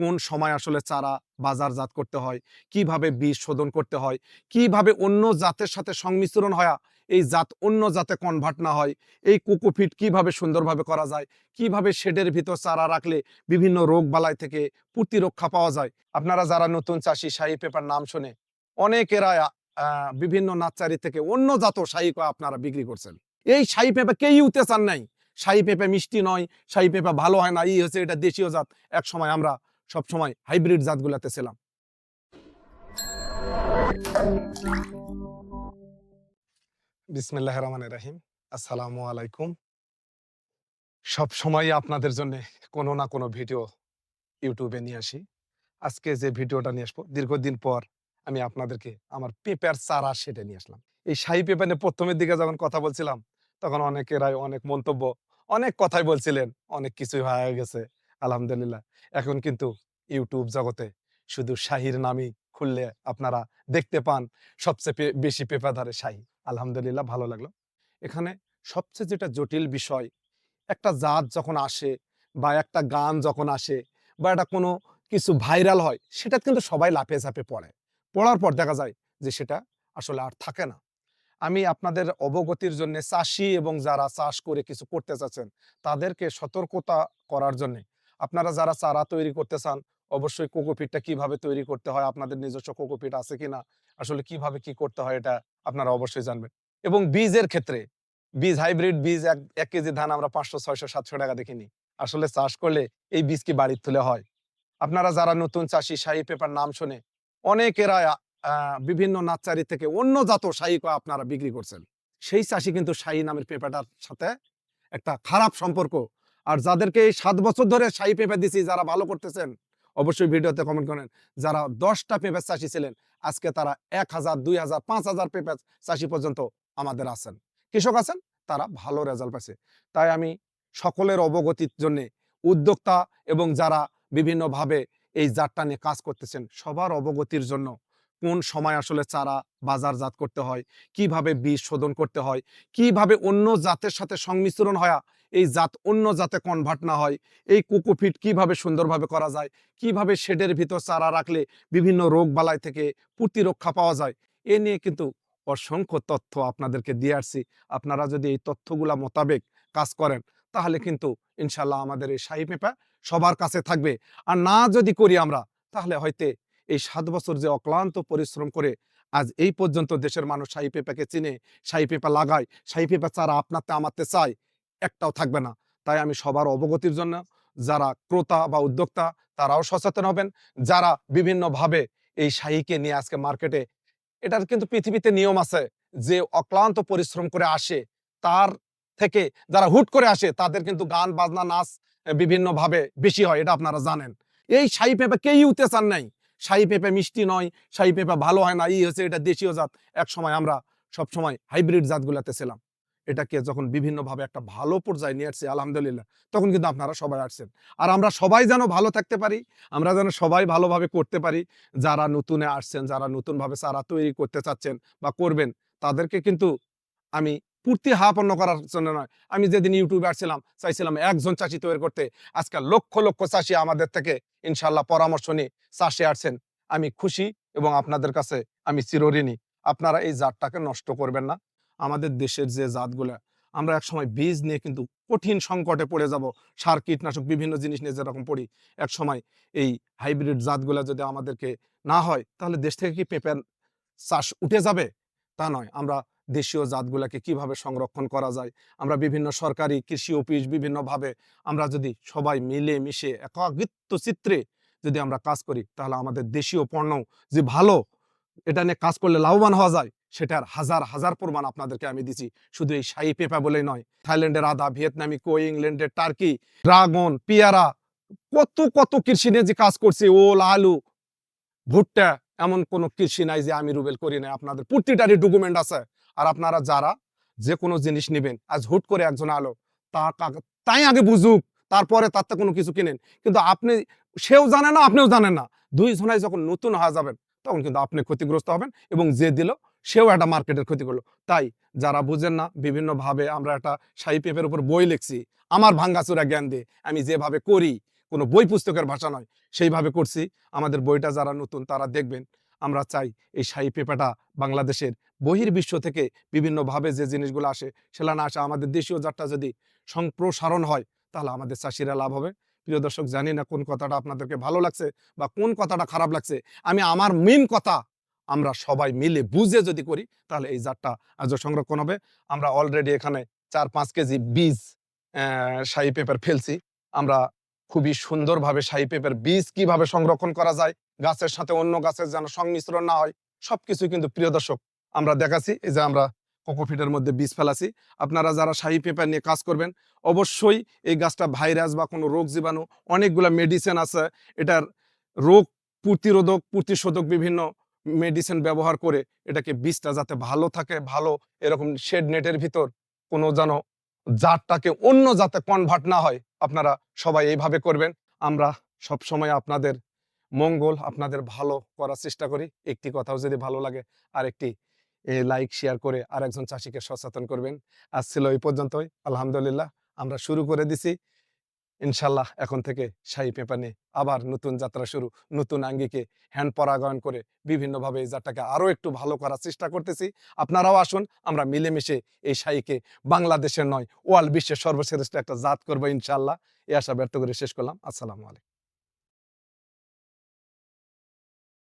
কোন সময় আসলে চারা বাজারজাত করতে হয়? কীভাবে বীজ শোধন করতে হয়? কীভাবে অন্য জাতের সাথে সংমিশ্রণ হয় এই জাত অন্য জাতে কনভার্ট না হয়? এই কোকোপিট কীভাবে সুন্দরভাবে করা যায়? কীভাবে শেডের ভিতর চারা রাখলে বিভিন্ন রোগ বালাই থেকে প্রতিরক্ষা পাওয়া যায়? আপনারা যারা নতুন চাষি, শাহী পেপার নাম শুনে অনেকেরা বিভিন্ন নাচারি থেকে অন্য জাত শাহী আপনারা বিক্রি করছেন। এই শাহী পেঁপে কেই উঠতে চান নাই? শাহী পেঁপে মিষ্টি নয়, শাহী পেঁপে ভালো হয় না, ই হচ্ছে এটা দেশীয় জাত। এক সময় আমরা সব সময় হাইব্রিড জাতগুলাতে ছিলাম। বিসমিল্লাহ রহমান রাহিম আসসালামু আলাইকুম। সব সময় আপনাদের জন্য কোনো না কোনো ভিডিও ইউটিউবে নিয়ে আসি। আজকে যে ভিডিওটা নিয়ে আসব, দীর্ঘদিন পর আমি আপনাদেরকে আমার পেপার চারা সেটে নিয়ে আসলাম। এই শাহী পেঁপে নিয়ে প্রথমের দিকে যখন কথা বলছিলাম, তখন অনেকেরাই অনেক মন্তব্য, অনেক কথাই বলছিলেন, অনেক কিছুই হয়ে গেছে। আলহামদুলিল্লাহ। এখন কিন্তু ইউটিউব জগতে শুধু শাহির নামই খুললে আপনারা দেখতে পান সবচেয়ে বেশি পেপাধারে শাহি। আলহামদুলিল্লাহ, ভালো লাগল। এখানে সবচেয়ে যেটা জটিল বিষয়, একটা জাত যখন আসে বা একটা গান যখন আসে বা একটা কোনো কিছু ভাইরাল হয়, সেটা কিন্তু সবাই লাফে ঝাঁপে পড়ে। পড়ার পর দেখা যায় যে সেটা আসলে আর থাকে না। আমি আপনাদের অবগতির জন্য চাষি এবং যারা চাষ করে কিছু করতে চাচ্ছেন, তাদেরকে সতর্কতা করার জন্য আপনারা যারা চারা তৈরি করতে চান, অবশ্যই কোকোপিটটা কীভাবে তৈরি করতে হয়, আপনাদের নিজস্ব কোকোপিট আছে কিনা, আসলে কীভাবে কি করতে হয় এটা আপনারা অবশ্যই জানবেন। এবং বীজের ক্ষেত্রে, বীজ হাইব্রিড বীজ এক এক কেজি ধান আমরা পাঁচশো, ছয়শো, সাতশো টাকা দেখিনি আসলে চাষ করলে এই বীজ কি বাড়ির তুলে হয়? আপনারা যারা নতুন চাষি, শাহী পেপার নাম শুনে, অনেকেরা বিভিন্ন নার্সারি থেকে অন্য জাত শাহী আপনারা বিক্রি করছেন। সেই চাষি কিন্তু শাহী নামের পেঁপেটার সাথে একটা খারাপ সম্পর্ক আর যাদেরকে এই সাত বছর ধরে শাহী পেঁপে দিছি যারা ভালো করতেছেন, অবশ্যই ভিডিওতে কমেন্ট করেন। যারা দশটা পেঁপে চাষি ছিলেন, আজকে তারা এক হাজার, দুই হাজার, পাঁচ হাজার পেঁপে চাষি পর্যন্ত আমাদের আছেন। কৃষক আছেন, তারা ভালো রেজাল্ট পাচ্ছে তাই আমি সকলের অবগতির জন্যে উদ্যোক্তা এবং যারা বিভিন্নভাবে এই জাতটা নিয়ে কাজ করতেছেন, সবার অবগতির জন্য কোন সময় আসলে চারা বাজারজাত করতে হয়, কীভাবে বীজ শোধন করতে হয়, কীভাবে অন্য জাতের সাথে সংমিশ্রণ হয় এই জাত অন্য জাতে কনভার্ট না হয়। এই কোকোপিট কীভাবে সুন্দরভাবে করা যায়? কীভাবে শেডের ভিতর চারা রাখলে বিভিন্ন রোগ বালাই থেকে প্রতিরক্ষা পাওয়া যায়? এ নিয়ে কিন্তু অসংখ্য তথ্য আপনাদেরকে দিয়ে আসছি। আপনারা যদি এই তথ্যগুলা মোতাবেক কাজ করেন, তাহলে কিন্তু ইনশাল্লাহ আমাদের এই শাহী পেঁপা সবার কাছে থাকবে। আর না যদি করি আমরা, তাহলে হয়তো এই সাত বছর যে অক্লান্ত পরিশ্রম করে আজ এই পর্যন্ত দেশের মানুষ শাহী পেঁপাকে চিনে, শাহী পেঁপা লাগায়, শাহী পেঁপা চারা আপনাতে আমাতে চায় একটাও থাকবে না। তাই আমি সবার অবগতির জন্য যারা ক্রেতা বা উদ্যোক্তা, তারাও সচেতন হবেন। যারা বিভিন্নভাবে এই শাহীকে নিয়ে আজকে মার্কেটে এটার কিন্তু পৃথিবীতে নিয়ম আছে যে অক্লান্ত পরিশ্রম করে আসে, তার থেকে যারা হুট করে আসে, তাদের কিন্তু গান, বাজনা, নাচ বিভিন্ন ভাবে বেশি হয়, এটা আপনারা জানেন। এই শাহী পেঁপে কেই উঠতে চান নাই। শাহী পেঁপে মিষ্টি নয়, শাহী পেঁপে ভালো হয় না, ই হচ্ছে এটা দেশীয় জাত। এক সময় আমরা সব সময় হাইব্রিড জাতগুলাতে ছিলাম। এটাকে যখন বিভিন্নভাবে একটা ভালো পর্যায়ে নিয়ে আসছে, আলহামদুলিল্লাহ, তখন কিন্তু আপনারা সবাই আসছেন। আর আমরা সবাই যেন ভালো থাকতে পারি, আমরা যেন সবাই ভালোভাবে করতে পারি, যারা নতুনে আসছেন, যারা নতুনভাবে চারা তৈরি করতে চাচ্ছেন বা করবেন, তাদেরকে কিন্তু আমি পূর্তি হাপন্ন করার জন্য নয়। আমি যেদিন ইউটিউবে আসছিলাম, চাইছিলাম একজন চাষি তৈরি করতে। আজকে লক্ষ লক্ষ চাষি আমাদের থেকে ইনশাল্লাহ পরামর্শ নিয়ে চাষে আসছেন। আমি খুশি এবং আপনাদের কাছে আমি চিরঋণী। আপনারা এই জাতটাকে নষ্ট করবেন না। আমাদের দেশের যে জাতগুলা, আমরা এক সময় বীজ নিয়ে কিন্তু কঠিন সংকটে পড়ে যাব। সার, কীটনাশক, বিভিন্ন জিনিস নিয়ে যেরকম পড়ি এক সময় এই হাইব্রিড জাতগুলা যদি আমাদেরকে না হয়, তাহলে দেশ থেকে কি পেঁপের চাষ উঠে যাবে? তা নয়। আমরা দেশীয় জাতগুলাকে কীভাবে সংরক্ষণ করা যায়? আমরা বিভিন্ন সরকারি কৃষি অফিস বিভিন্নভাবে আমরা যদি সবাই মিলে মিশে একাগিত্ব চিত্রে যদি আমরা কাজ করি, তাহলে আমাদের দেশীয় পণ্য যে ভালো, এটা নিয়ে কাজ করলে লাভবান হওয়া যায়। সেটার হাজার হাজার প্রমাণ আপনাদেরকে আমি দিছি। শুধু এই শাহী পেঁপা বলেই নয়, থাইল্যান্ডের আদা, ভিয়েতনামি, কো ইংল্যান্ডের টার্কি, ড্রাগন, পিয়ারা, কত কত কৃষি নিয়ে যে কাজ করছে, ওল, আলু, ভুট্টা, এমন কোনো কৃষি নাই যে আমি রুবেল করি নাই। আপনাদের প্রতিটারই ডকুমেন্ট আছে। আর আপনারা যারা যে কোনো জিনিস নেবেন, আজ হুট করে একজন আলো, তা তাই আগে বুঝুক, তারপরে তার থেকে কোনো কিছু কিনেন। কিন্তু আপনি, সেও জানে না, আপনিও জানেন না। দুই জনাই যখন নতুন হয়ে যাবেন, তখন কিন্তু আপনি ক্ষতিগ্রস্ত হবেন এবং যে দিল সেও একটা মার্কেটের ক্ষতি করল। তাই যারা বুঝেন না, বিভিন্নভাবে আমরা একটা শাহী পেপের উপর বই লিখছি, আমার ভাঙ্গাচুরা জ্ঞান দিয়ে আমি যেভাবে করি, কোনো বই পুস্তকের ভাষা নয়, সেইভাবে করছি। আমাদের বইটা যারা নতুন তারা দেখবেন, আমরা চাই এই শাহী পেঁপাটা বাংলাদেশের বহির্বিশ্ব থেকে বিভিন্নভাবে যে জিনিসগুলো আসে সেটা না আসে, আমাদের দেশীয় জাতটা যদি সম্প্রসারণ হয়, তাহলে আমাদের চাষিরা লাভ হবে। প্রিয় দর্শক, জানি না কোন কথাটা আপনাদেরকে ভালো লাগছে বা কোন কথাটা খারাপ লাগছে, আমি আমার মেন কথা আমরা সবাই মিলে বুঝে যদি করি, তাহলে এই জাতটা সংরক্ষণ হবে। আমরা অলরেডি এখানে চার পাঁচ কেজি বীজ শাহী পেঁপের ফেলছি। আমরা খুবই সুন্দরভাবে শাহী পেঁপের বীজ কীভাবে সংরক্ষণ করা যায়, গাছের সাথে অন্য গাছের যেন সংমিশ্রণ না হয়, সবকিছু কিন্তু প্রিয় দর্শক, আমরা দেখাচ্ছি। এই যে আমরা কোকোফিটের মধ্যে বীজ ফেলাছি আপনারা যারা শাহী পেঁপে নিয়ে কাজ করবেন, অবশ্যই এই গাছটা ভাইরাস বা কোনো রোগ জীবাণু, অনেকগুলো মেডিসিন আছে। এটার রোগ প্রতিরোধক, প্রতিশোধক বিভিন্ন মেডিসিন ব্যবহার করে এটাকে বীজটা যাতে ভালো থাকে, ভালো এরকম শেড নেটের ভিতর কোনো যেন জাতটাকে অন্য জাতে কনভার্ট না হয়, আপনারা সবাই এইভাবে করবেন। আমরা সব সময় আপনাদের মঙ্গল, আপনাদের ভালো করার চেষ্টা করি। একটি কথাও যদি ভালো লাগে আর একটি লাইক শেয়ার করে আর একজন চাষিকে সচেতন করবেন। আজ ছিল এই পর্যন্তই। আলহামদুলিল্লাহ, আমরা শুরু করে দিছি। ইনশাল্লাহ এখন থেকে শাহী পেঁপা নিয়ে আবার নতুন যাত্রা শুরু, নতুন আঙ্গিকে হ্যান্ড পরাগায়ন করে বিভিন্নভাবে এই যাত্রাকে আরও একটু ভালো করার চেষ্টা করতেছি। আপনারাও আসুন, আমরা মিলেমিশে এই শাহীকে বাংলাদেশের নয় ওয়ার্ল্ড বিশ্বের সর্বশ্রেষ্ঠ একটা জাত করব ইনশাল্লাহ। এ আশা ব্যর্থ করে শেষ করলাম। আসসালামু আলাইকুম।